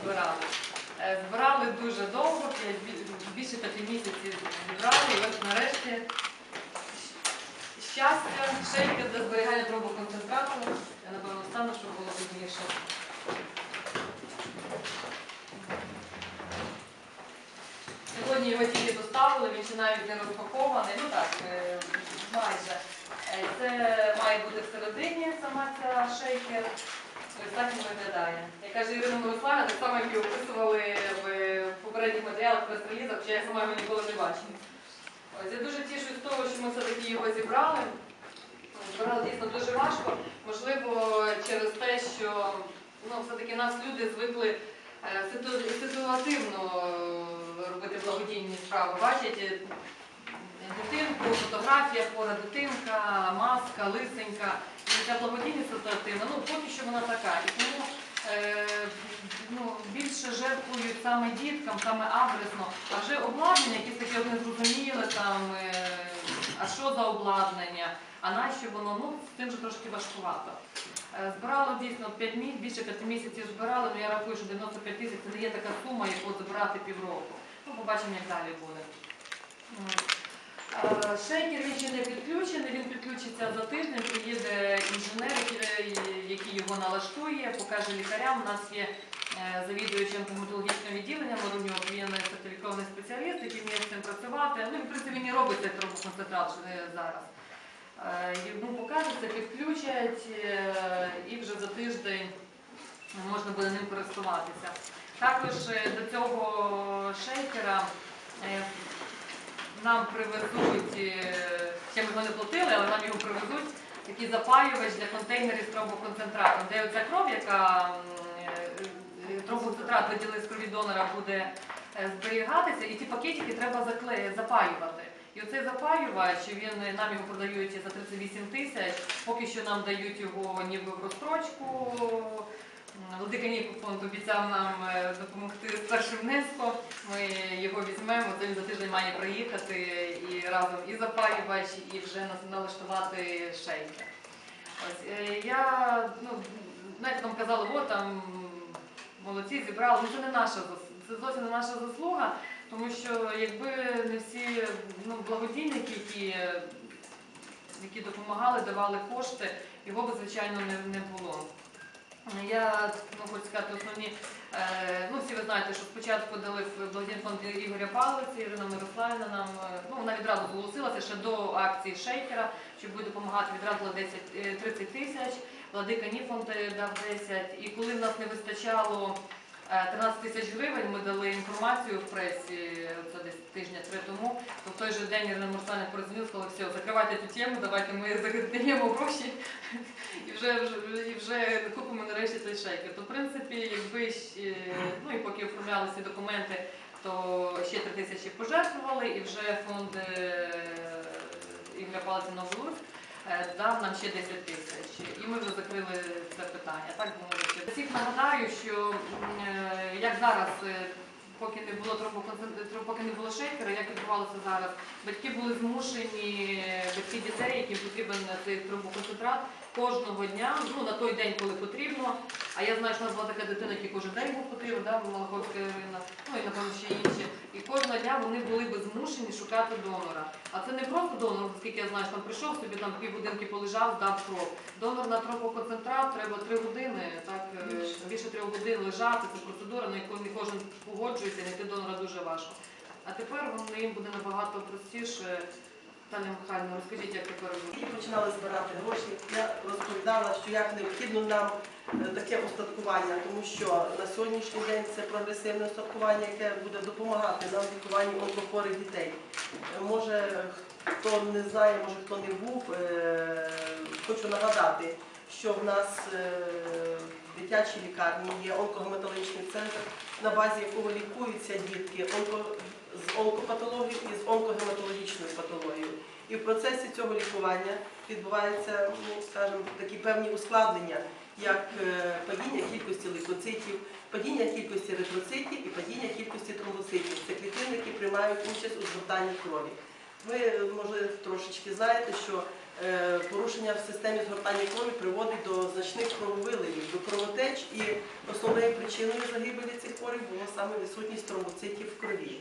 назбирали. Е, Збирали дуже довго, більше п'яти місяців зібрали, і от нарешті щастя, шейки для зберігання трубоконцентрату. Я напевно стану, щоб було видніше. Сьогодні його тільки доставили, він ще навіть не розпакований. Ну так, е, майже. Е, Це має бути всередині сама ця шейкер. Ось так він виглядає. Як каже Ірина Мирославівна, так само як і описували в попередніх матеріалах прес-релізах, що я сама його ніколи не бачила. Ось я дуже тішусь з того, що ми все-таки його зібрали. Збирали дійсно дуже важко. Можливо, через те, що ну, все-таки нас люди звикли е, ситуативно е, робити благодійні справи. Бачать е, дитинку, фотографія, хвора дитинка, маска, лисенька. І ця благодійність ситуативна, ну поки що вона така. І тому е, ну, більше жертвують саме діткам, саме адресно. А вже обладнання, якісь такі от незрозуміле, там, е, а що за обладнання, а нащо воно, ну, з тим же трошки важкувато. Е, Збирали дійсно 5 місяців, більше 5 місяців збирали, але я рахую, що 95 тисяч це не є така сума, яку збирати півроку. Ну, побачимо, як далі буде. Шейкер він ще не підключений, він підключиться за тиждень, приїде інженер, який- його налаштує, покаже лікарям. У нас є е, завідуючим стоматологічним відділенням, Маруньов, він сертифікований спеціаліст, який вміє з цим працювати. Ну, в принципі, він і робить цей турбоконцентрат е, зараз. Е, Йому покажуть, це підключать, і вже за тиждень можна буде ним користуватися. Також до цього шейкера нам привезуть, е, ще ми його не платили, але нам його привезуть, такий запаювач для контейнерів з тромбоконцентратом, де оця кров, яка е, е, тромбоконцентрат виділи з крові донора, буде зберігатися, і ті пакетики треба запаювати. І оцей запаювач, він нам його продають за 38 тисяч, поки що нам дають його ніби в розстрочку. Владика Ніков фонд обіцяв нам е, допомогти з першим внеском. Ми його візьмемо, то він за тиждень має приїхати і разом і запаювач, і вже налаштувати шейки. Ось е, я, ну, знаєте, там казали, о, там молодці зібрали. Ну це не наша це зовсім не наша заслуга, тому що якби не всі ну, благодійники, які, які допомагали, давали кошти, його б звичайно не, не було. Я ну, хочу сказати основні. Е, ну, всі ви знаєте, що спочатку дали в благодійний фонд Ігоря Павлиці, Ірина Мирославівна нам, е, ну, вона відразу зголосилася ще до акції Шейкера, що буде допомагати відразу дала 10, е, 30 тисяч, Владика Ніфонд е, дав 10. І коли в нас не вистачало е, 13 тисяч гривень, ми дали інформацію в пресі, це десь тижня три тому, то в той же день Ірина Мирославівна перезвонила, сказала, все, закривайте цю тему, давайте ми даємо гроші і вже, і вже купимо нарешті цей шейкер. То, в принципі, якби ну і поки оформляли ці документи, то ще 3 тисячі пожертвували, і вже фонд е, Ігоря Палиця Новолур дав нам ще 10 тисяч. І ми вже закрили це питання. Так би. Всіх нагадаю, що е, як зараз. е, Поки не було поки не було шейкера, як відбувалося зараз, батьки були змушені, батьки дітей, яким потрібен цей тромбоконцентрат, кожного дня, ну на той день, коли потрібно. А я знаю, що у нас була така дитина, який кожен день був потрібен, да, Малаховська Ірина, ну і напевно ще інші. І кожного дня вони були би змушені шукати донора. А це не просто донор, оскільки я знаю, що там прийшов собі там півгодинки полежав, здав кров. Донор на тромбоконцентрат треба три години, так е, більше трьох годин лежати. Це процедура, на яку не кожен погоджується, знайти донора дуже важко. А тепер їм буде набагато простіше. Таня Михайлівна, розкажіть, як тепер? І починали збирати гроші. Я розповідала, що як необхідно нам е, таке устаткування, тому що на сьогоднішній день це прогресивне устаткування, яке буде допомагати нам в лікуванні онкохворих дітей. Е, Може, хто не знає, може хто не був, е, хочу нагадати, що в нас в дитячій лікарні є онкогематологічний центр, на базі якого лікуються дітки з онкопатологією і з онкогематологічною патологією. І в процесі цього лікування відбуваються, ну скажімо, такі певні ускладнення, як е, падіння кількості лейкоцитів, падіння кількості еритроцитів і падіння кількості тромбоцитів. Це клітини, які приймають участь у згортанні крові. Ви, може, трошечки знаєте, що Е, Порушення в системі згортання крові приводить до значних крововиливів, до кровотеч і основною причиною загибелі цих хворих було саме відсутність тромбоцитів в крові.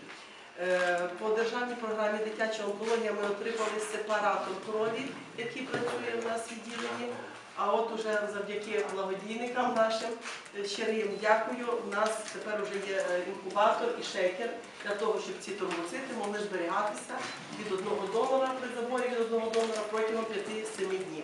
Е, По державній програмі дитяча онкологія ми отримали сепаратор крові, який працює в нас в відділенні. А от уже завдяки благодійникам нашим е, щиро їм дякую. У нас тепер вже є е, інкубатор і шейкер для того, щоб ці тромбоцити могли зберігатися від одного донора при заборі від одного донора протягом 5-7 днів.